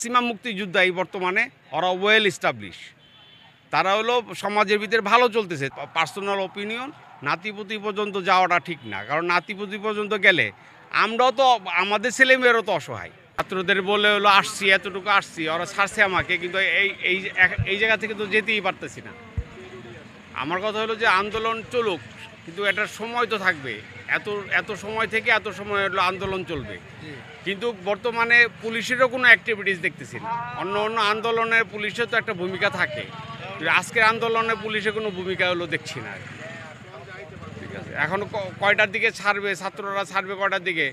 Maximum মুক্তিযোদ্ধা এই বর্তমানে ওরা ওয়েল স্টাবলিশ তারা হলো সমাজের ভিতরে ভালো চলতেছে। পার্সোনাল ওপিনিয়ন নাতিপুতি পর্যন্ত যাওয়াটা ঠিক না। কারণ নাতিপুতি পর্যন্ত গেলে আমরাও তো, আমাদের ছেলে মেয়েরও তো অসহায়। ছাত্রদের বলে হলো, আসছি, এতটুকু আসছি, ওরা ছাড়ছে আমাকে। কিন্তু এই এই এই জায়গা থেকে তো যেতেই পারতেছি না। আমার কথা হলো যে আন্দোলন চলুক কিন্তু এটার সময় তো থাকবে। এত এত সময় থেকে এত সময় হলো আন্দোলন চলবে। কিন্তু বর্তমানে পুলিশেরও কোনো অ্যাক্টিভিটিস দেখতেছি না অন্য অন্য আন্দোলনে পুলিশের তো একটা ভূমিকা থাকে। আজকের আন্দোলনে পুলিশের কোনো ভূমিকা হলো দেখছি না। ঠিক আছে। এখন কয়টার দিকে ছাড়বে ছাত্ররা ছাড়বে কয়টার দিকে?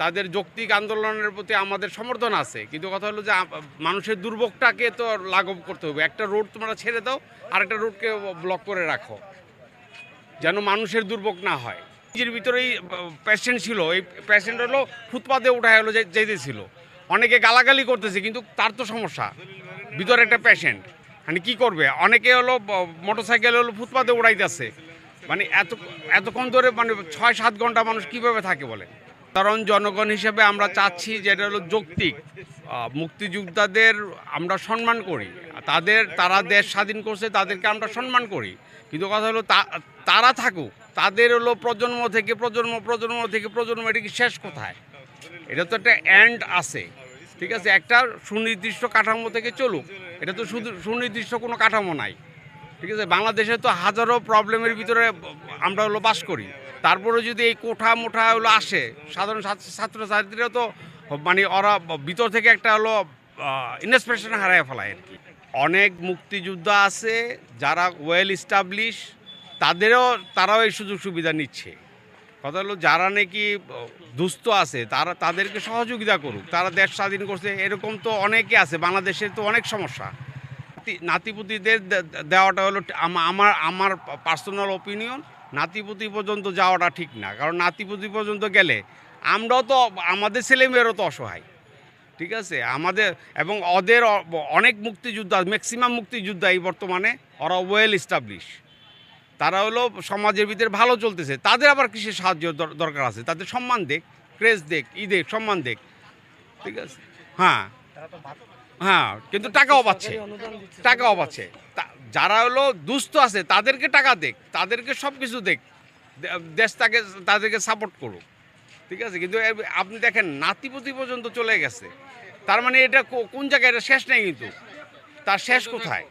তাদের যৌক্তিক আন্দোলনের প্রতি আমাদের সমর্থন আছে। কিন্তু কথা হলো যে মানুষের দুর্ভোগটাকে তো লাঘব করতে হবে। একটা রোড তোমরা ছেড়ে দাও আর একটা রোডকে ব্লক করে রাখো। যেন মানুষের দুর্ভোগ না হয়। নিজের ভিতরেই পেশেন্ট ছিল। এই পেশেন্ট হলো ফুটপাতে উঠায় হলো যেতেছিল অনেকে গালাগালি করতেছে, কিন্তু তার তো সমস্যা। ভিতরে একটা পেশেন্ট মানে কি করবে? অনেকে হলো মোটর সাইকেল হলো ফুটপাতে উড়াইতেছে। মানে এত, এতক্ষণ ধরে মানে ছয়, সাত ঘণ্টা মানুষ কীভাবে থাকে বলে? কারণ জনগণ হিসেবে আমরা চাচ্ছি যেটা হলো যৌক্তিক। মুক্তিযোদ্ধাদের আমরা সম্মান করি। তাদের, তারা দেশ স্বাধীন করছে, তাদেরকে আমরা সম্মান করি। কিন্তু কথা হলো তারা থাকুক, তাদের হলো প্রজন্ম থেকে প্রজন্ম প্রজন্ম থেকে প্রজন্ম, এটা কি শেষ কোথায়? এটা তো একটা অ্যান্ড আছে, ঠিক আছে? একটা সুনির্দিষ্ট কাঠামো থেকে চলুক, এটা তো শুধু সুনির্দিষ্ট কোনো কাঠামো নাই, ঠিক আছে? বাংলাদেশে তো হাজারো প্রবলেমের ভিতরে আমরা হলো বাস করি। তারপরে যদি এই কোঠা মোঠা হলো আসে, সাধারণ ছাত্র- ছাত্রছাত্রীরা তো মানে ওরা ভিতর থেকে একটা হলো ইনস্পিরেশন হারায় ফেলায় আর কি। অনেক মুক্তিযোদ্ধা আছে যারা ওয়েল স্টাবলিশ তাদেরও তারাও এই সুযোগ সুবিধা নিচ্ছে। কথা হলো যারা নাকি দুস্থ আছে, তারা, তাদেরকে সহযোগিতা করুক, তারা দেশ স্বাধীন করছে, এরকম তো অনেকে আছে, বাংলাদেশের তো অনেক সমস্যা। নাতিপুতিদের দেওয়াটা হলো আমার আমার পার্সোনাল ওপিনিয়ন নাতিপুতি পর্যন্ত যাওয়াটা ঠিক না, কারণ নাতিপুতি পর্যন্ত গেলে আমরাও তো, আমাদের ছেলে মেয়েরও তো অসহায়। ঠিক আছে? আমাদের এবং ওদের অনেক মুক্তিযোদ্ধা ম্যাক্সিমাম মুক্তিযোদ্ধা এই বর্তমানে ওরা ওয়েল স্টাবলিশ তারা হলো সমাজের ভিতরে ভালো চলতেছে। তাদের আবার কিসের সাহায্য দর- দরকার আছে? তাদের সম্মান দেখ ক্রেজ দেখ, ই দেখ, সম্মান দেখ। ঠিক আছে? হ্যাঁ। হ্যাঁ কিন্তু টাকাও পাচ্ছে। টাকাও পাচ্ছে। যারা হলো দুস্থ আছে, তাদেরকে টাকা দেখ, তাদেরকে সব কিছু দেখ দেশ তাকে, তাদেরকে সাপোর্ট করুক। ঠিক আছে? কিন্তু আপনি দেখেন নাতিপতি পর্যন্ত চলে গেছে। তার মানে এটা কোন জায়গায়? এটা শেষ নেই কিন্তু। তার শেষ কোথায়?